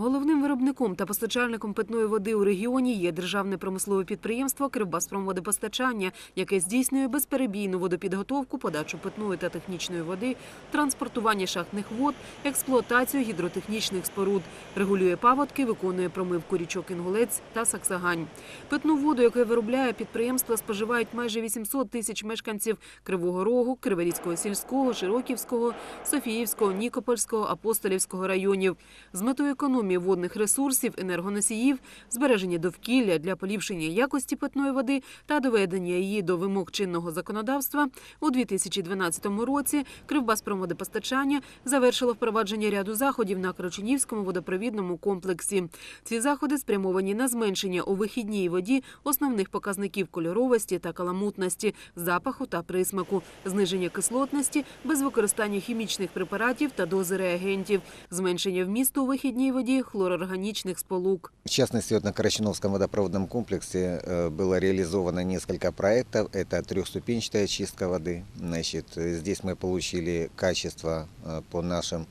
Головним виробником та постачальником питної води у регіоні є державне промислове підприємство «Кривбаспромводопостачання», яке здійснює безперебійну водопідготовку, подачу питної та технічної води, транспортування шахтних вод, експлуатацію гідротехнічних споруд, регулює паводки, виконує промивку річок Інгулець та Саксагань. Питну воду, яку виробляє підприємство, споживають майже 800 тисяч мешканців Кривого Рогу, Криворізького сільського, Широківського, Софіївського, Нікопольського, Апостолівського районів. З метою економії водних ресурсів, енергоносіїв, збереження довкілля для поліпшення якості питної води та доведення її до вимог чинного законодавства у 2012 році Кривбаспромводопостачання завершило впровадження ряду заходів на Крочунівському водопровідному комплексі. Ці заходи спрямовані на зменшення у вихідній воді основних показників кольоровості та каламутності, запаху та присмаку, зниження кислотності без використання хімічних препаратів та дози реагентів, зменшення вмісту у вихідній воді хлорорганічних сполук. В частности, на Карачуновском водопроводном комплексе э, было реализовано несколько проектов. Это трехступенчатая чистка воды. Значит, здесь мы получили качество э, по нашим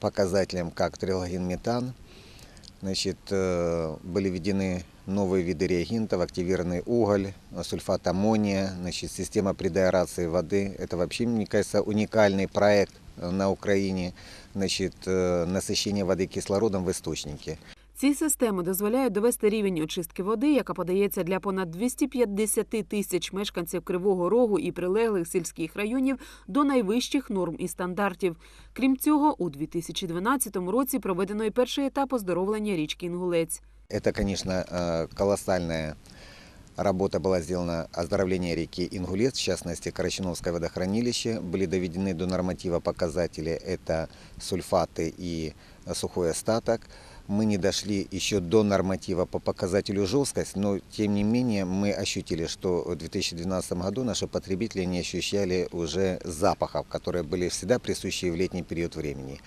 показателям, как трилогенметан. Значит, э, были введены новые виды реагентов, активированный уголь, сульфат аммония, значит, система предоарации воды. Это вообще, мне кажется, уникальный проект на Украине. Значит, э, насыщение воды кислородом в источнике. Ці системи дозволяють довести рівень очистки води, яка подається для понад 250 тисяч мешканців Кривого Рогу і прилеглих сільських районів до найвищих норм і стандартів. Крім цього, у 2012 році проведено і перший етап оздоровлення річки Інгулець. Это, конечно, э, колоссальная работа была сделана оздоровление реки Ингулец, в частности, Карачиновское водохранилище. Были доведены до норматива показатели, это сульфаты и сухой остаток. Мы не дошли еще до норматива по показателю жесткость, но тем не менее мы ощутили, что в 2012 году наши потребители не ощущали уже запахов, которые были всегда присущи в летний период времени.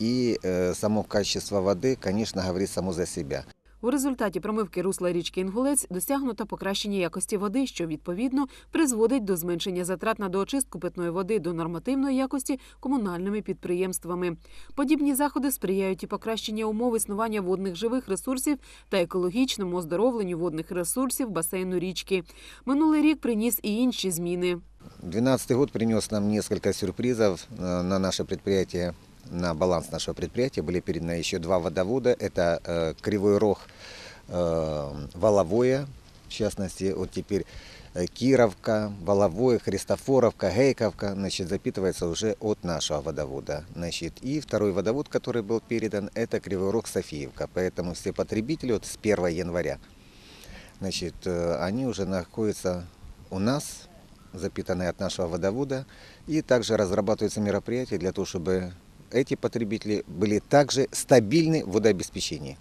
И э, само качество воды, конечно, говорит само за себя. У результаті промивки русла річки Інгулець досягнуто покращення якості води, що відповідно призводить до зменшення затрат на доочистку питної води до нормативної якості комунальними підприємствами. Подібні заходи сприяють і покращення умов існування водних живих ресурсів та екологічному оздоровленню водних ресурсів басейну річки. Минулий рік приніс і інші зміни. 2012 год принес нам несколько сюрпризов э, на наше предприятие. На баланс нашего предприятия были переданы еще два водовода. Это э, Кривой Рог, э, Воловое, в частности, вот теперь э, Кировка, Воловое, Христофоровка, Гейковка, значит, запитывается уже от нашего водовода. Значит, и второй водовод, который был передан, это Кривой Рог, Софиевка. Поэтому все потребители вот с 1 января, значит, э, они уже находятся у нас, запитанные от нашего водовода. И также разрабатываются мероприятия для того, чтобы эти потребители были также стабильны в водообеспечении.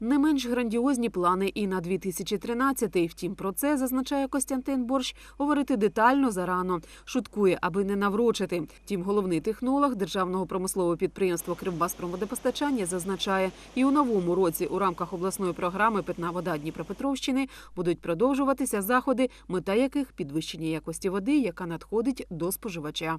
Не менш грандіозні плани і на 2013-й. Втім, про це зазначає Костянтин Борщ. Говорити детально зарано шуткує, аби не наврочити. Втім, головний технолог державного промислового підприємства Кривбаспромводопостачання зазначає, і у новому році у рамках обласної програми Питна вода Дніпропетровщини будуть продовжуватися заходи, мета яких підвищення якості води, яка надходить до споживача.